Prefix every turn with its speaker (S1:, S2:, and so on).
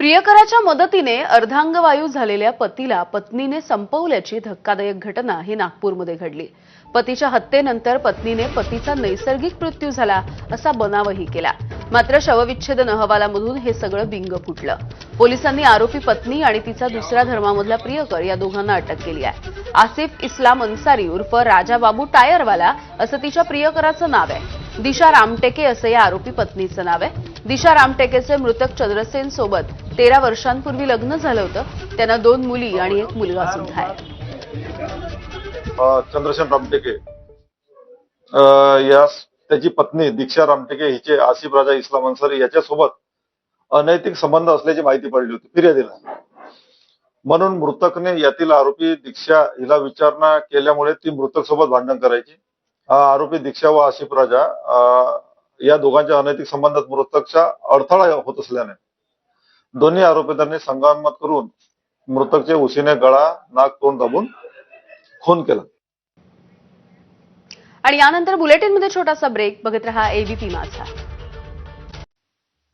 S1: प्रियकराच्या मदतीने अर्धांगवायू झालेल्या पतीला पत्नीने संपवल्याची धक्कादायक घटना ही नागपूरमध्ये घडली. पतीच्या हत्येनंतर पत्नीने पतीचा नैसर्गिक मृत्यू झाला असा बनावही केला. मात्र शवविच्छेदन अहवालामधून हे सगळं बिंग फुटलं. पोलिसांनी आरोपी पत्नी आणि तिचा दुसऱ्या धर्मामधला प्रियकर या दोघांना अटक केली आहे. आसिफ इस्लाम अन्सारी उर्फ राजाबाबू टायरवाला असं तिच्या प्रियकराचं नाव आहे. दिशा रामटेके असं या आरोपी पत्नीचं नाव आहे. दिशा रामटेकेचे मृतक चंद्रसेन सोबत तेरा वर्षांपूर्वी लग्न झालं होतं. त्यांना दोन मुली आणि एक मुलगा सुद्धा आहे.
S2: चंद्रसेन रामटेके. या त्याची पत्नी दीक्षा रामटेके हिचे आसिफ राजा इस्लाम अन्सारी याच्यासोबत अनैतिक संबंध असल्याची माहिती पडली होती. फिर्यादीला. म्हणून मृतकने यातील आरोपी दीक्षा हिला विचारणा केल्यामुळे ती मृतक सोबत भांडण करायची. आरोपी दीक्षा व आशिफ राजा या दोघांच्या अनैतिक संबंधात मृतकचा अडथळा होत असल्याने दोन्ही आरोपितांनी संगनमत करून मृतकचे उशीने गळा नाक तोंड दाबून खून केला.
S1: आणि यानंतर बुलेटिनमध्ये छोटासा ब्रेक. बघत रहा एबीपी माझा.